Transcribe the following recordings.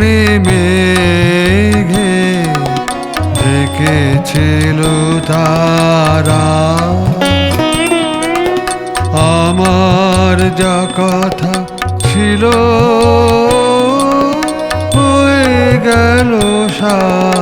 তুমি মেঘে দেখেছিল তারা। আমার যা কথা ছিল হয়ে গেল সার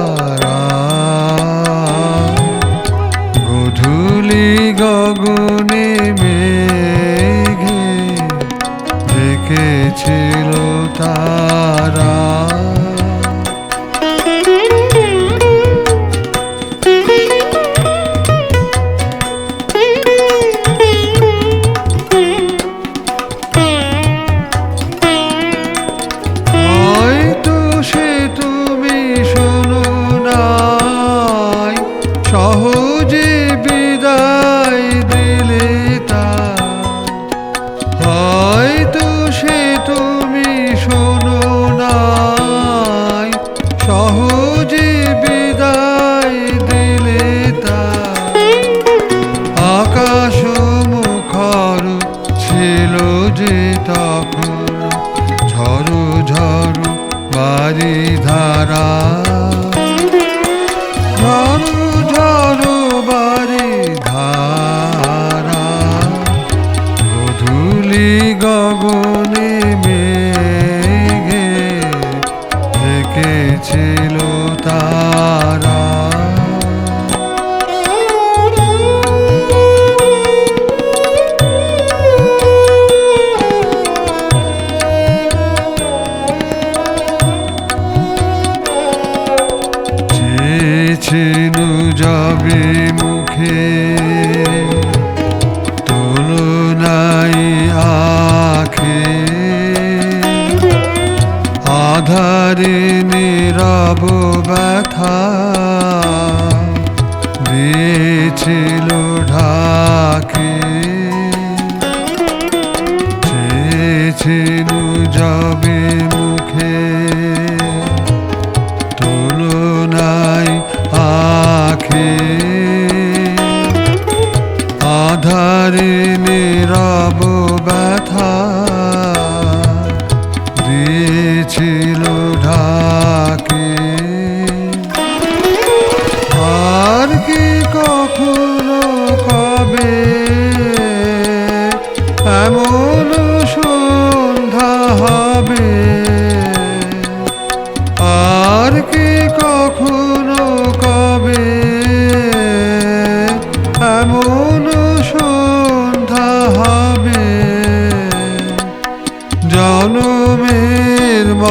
ছিল যে তখন ঝড়ো ঝড়ো বাড়ি ধারা যাবে মুখে। তুলনাই আখে। আধারে নীরব ব্যথা দিয়েছিল ঢাকে। চেয়েছিল যাবে আধারে নীরব ব্যথা দিয়েছিল ঢাকে। আর কি কখনো কবে এমন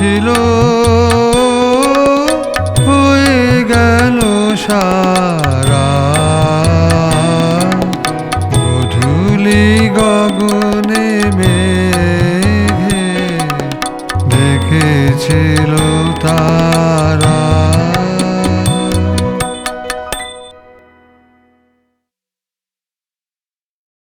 ছিল হয়ে গেল সারা। গধূলি গগনে মেঘে দেখেছিল তারা।